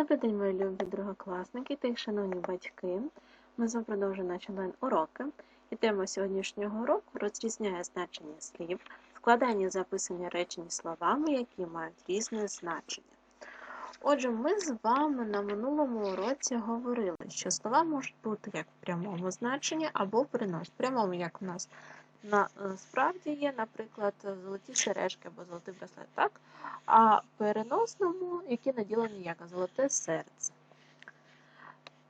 Добрий день, мої любі другокласники та їх шановні батьки. Ми з вами продовжуємо наші онлайн-уроки. І тема сьогоднішнього уроку розрізняє значення слів, складання записані речені словами, які мають різне значення. Отже, ми з вами на минулому уроці говорили, що слова можуть бути як в прямому значенні або в перенос. В прямому, як у нас насправді є, наприклад, золоті сережки або золотий браслет, так? а переносному, які наділені як золоте серце.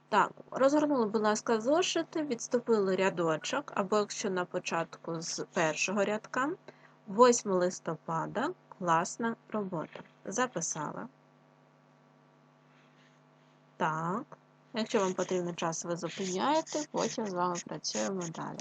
Так, розгорнули, будь ласка, зошити, відступили рядочок, або якщо на початку з першого рядка, 8 листопада, класна робота. Записала. Так. Якщо вам потрібен час, ви зупиняєте, потім з вами працюємо далі.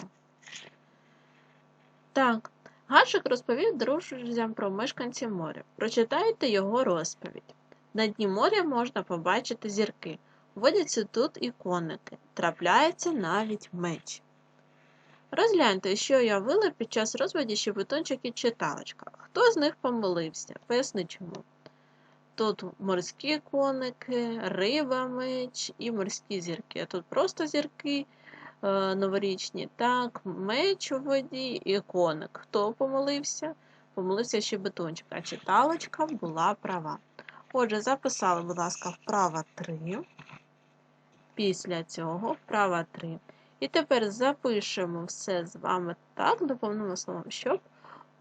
Так, Гашик розповів друзям про мешканців моря. Прочитайте його розповідь. На дні моря можна побачити зірки. Водяться тут і коники. Трапляється навіть меч. Розгляньте, що уявили під час розповіді щебетончик і читалочка. Хто з них помилився? Поясни чому. Тут морські коники, риба меч і морські зірки. А тут просто зірки новорічні. Так, меч у воді і коник. Хто помилився? Помилився ще бетончик, а читалочка була права. Отже, записали, будь ласка, вправа 3. Після цього вправа 3. І тепер запишемо все з вами так, доповнимо словом, щоб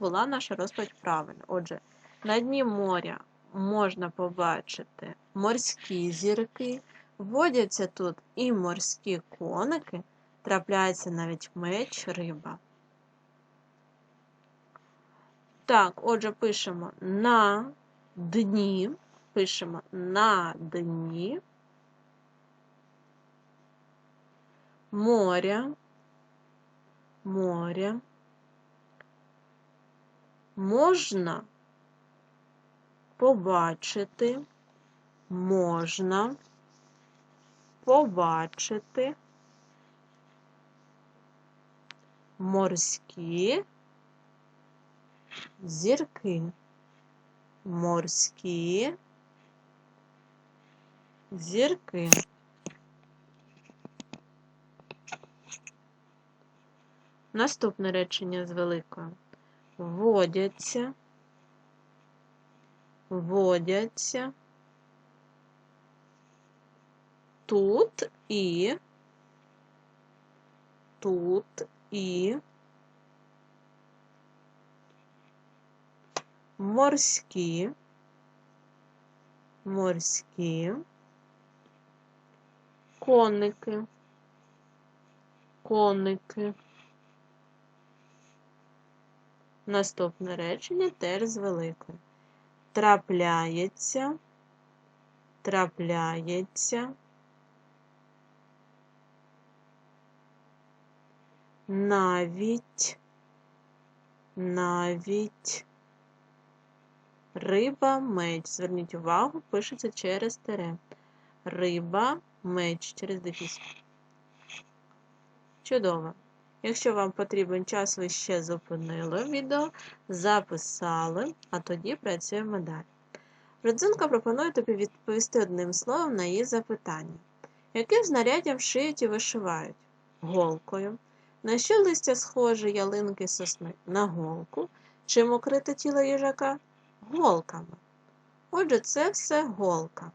була наша розповідь правильна. Отже, на дні моря можна побачити морські зірки, водяться тут і морські коники, трапляється навіть меч риба. Так, отже, пишемо на дні, пишемо на дні. Моря, моря, можна побачити, можна побачити морські зірки, морські зірки. Наступне речення з великою. Водяться, водяться тут і тут і морські, морські, коники, коники. Наступне речення теж з великою. Трапляється, трапляється, навіть, навіть риба меч. Зверніть увагу, пишеться через тире. Риба меч через дефіс. Чудово. Якщо вам потрібен час, ви ще зупинили відео, записали, а тоді працюємо далі. Родзинка пропонує тобі відповісти одним словом на її запитання. Яким знаряддям шиють і вишивають? Голкою. На що листя схоже ялинки сосни? На голку. Чим укрите тіло їжака? Голками. Отже, це все голка.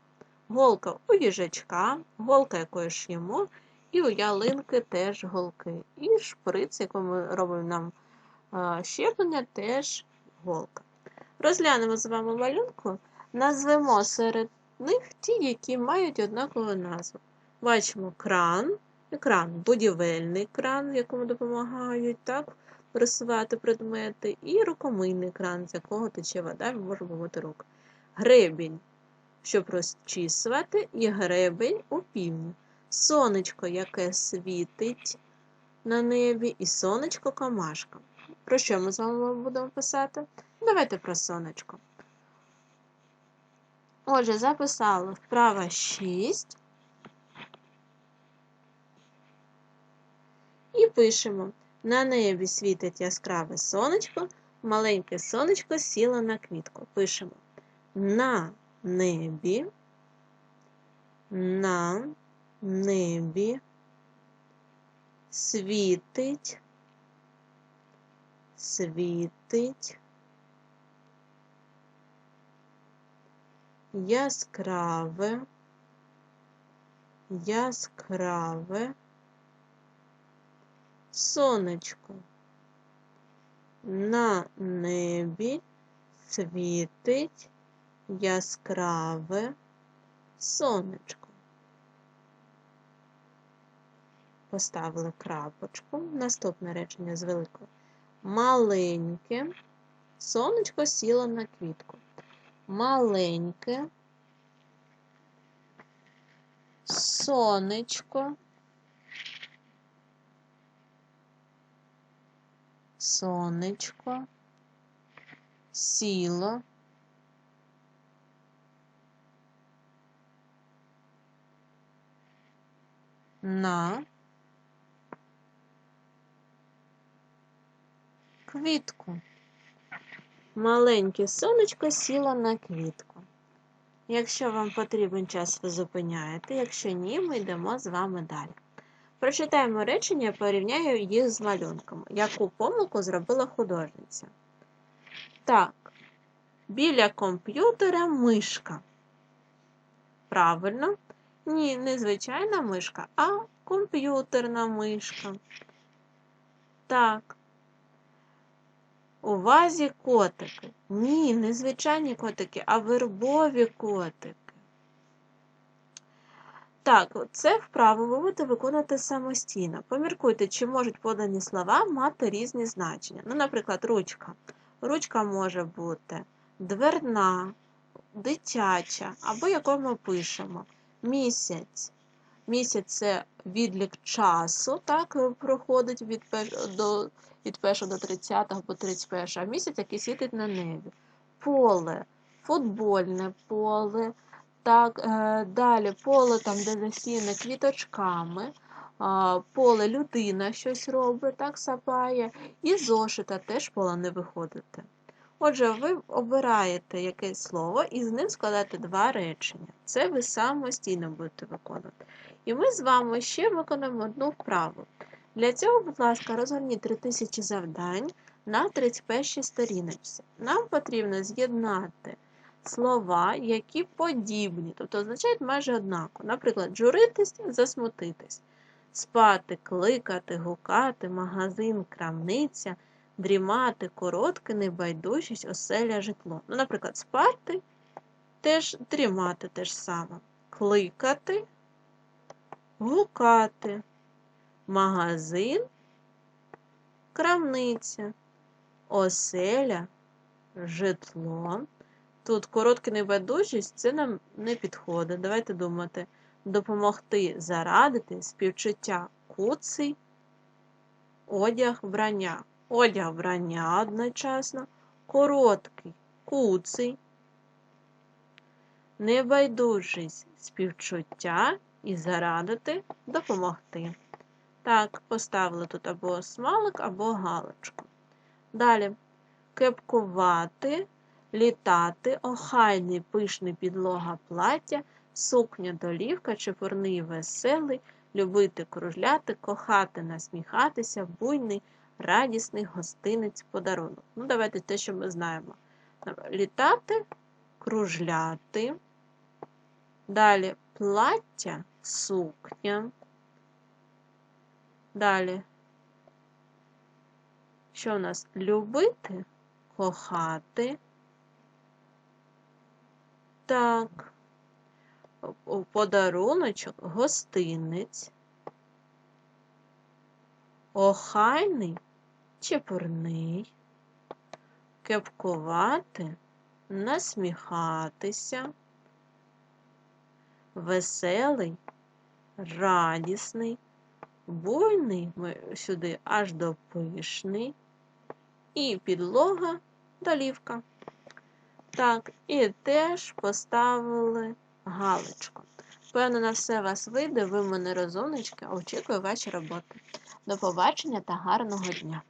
Голка у їжачка, голка якої ш'ємо, і у ялинки теж голки. І шприц, якому робимо нам щеплення, теж голка. Розглянемо з вами малюнку, назвемо серед них ті, які мають однакову назву. Бачимо кран, кран, будівельний кран, в якому допомагають так, просувати предмети, і рукомийний кран, з якого тече вода, ми можемо помити руки. Гребінь, щоб розчісувати, і гребень у півні сонечко, яке світить на небі, і сонечко камашка. Про що ми з вами будемо писати? Давайте про сонечко. Отже, записали вправа 6 пишемо: на небі світить яскраве сонечко, маленьке сонечко сіло на квітку. Пишемо на небі на небі світить, світить яскраве, яскраве сонечко. На небі світить яскраве сонечко. Поставили крапочку. Наступне речення з великою. Маленьке сонечко сіло на квітку. Маленьке сонечко. Сонечко сіло на квітку. Маленьке сонечко сіло на квітку. Якщо вам потрібен час, ви зупиняєте, якщо ні, ми йдемо з вами далі. Прочитаємо речення, порівняю їх з малюнками. Яку помилку зробила художниця? Так, біля комп'ютера мишка. Правильно? Ні, не звичайна мишка, а комп'ютерна мишка. Так. У вазі котики. Ні, не звичайні котики, а вербові котики. Так, це вправо ви будете виконати самостійно. Поміркуйте, чи можуть подані слова мати різні значення. Ну, наприклад, ручка. Ручка може бути дверна, дитяча, або яку ми пишемо. Місяць. Місяць це відлік часу, так, проходить від до від 1 до 30 або 31, а місяць, який світить на небі. Поле, футбольне поле. Так, е, Далі поле, там, де засіяне квіточками, поле людина щось робить, так, сапає, і зошита теж поле не виходите. Отже, ви обираєте якесь слово і з ним складаєте два речення. Це ви самостійно будете виконувати. І ми з вами ще виконуємо одну вправу. Для цього, будь ласка, розгорніть 3000 завдань на 31 сторіночці. Нам потрібно з'єднати слова, які подібні, тобто означають майже однаково. Наприклад, журитись, засмутитись, спати, кликати, гукати, магазин, крамниця, дрімати, коротке, небайдужість, оселя, житло. Ну, Наприклад, спати, теж дрімати теж саме. Кликати, гукати магазин, крамниця, оселя, житло. Тут коротка небайдужість це нам не підходить. Давайте думати, допомогти зарадити співчуття куций, одяг вбрання. Одяг вбрання одночасно, короткий, куций, небайдужість співчуття і зарадити допомогти. Так, поставили тут або смалик, або галочку. Далі кепкувати, літати, охайний пишний підлога плаття, сукня долівка, чепурний веселий, любити кружляти, кохати, насміхатися, буйний, радісний гостинець подарунок. Ну, давайте те, що ми знаємо. Літати, кружляти. Далі плаття, сукня. Далі. Що в нас? Любити, кохати. Так. Подаруночок, гостинець. Охайний, чепурний, кепкувати, насміхатися, веселий, радісний. Буйний сюди аж до пишний. І підлога долівка. Так, і теж поставили галочку. Певно, на все вас вийде, ви в мене розумнички, очікую ваші роботи. До побачення та гарного дня!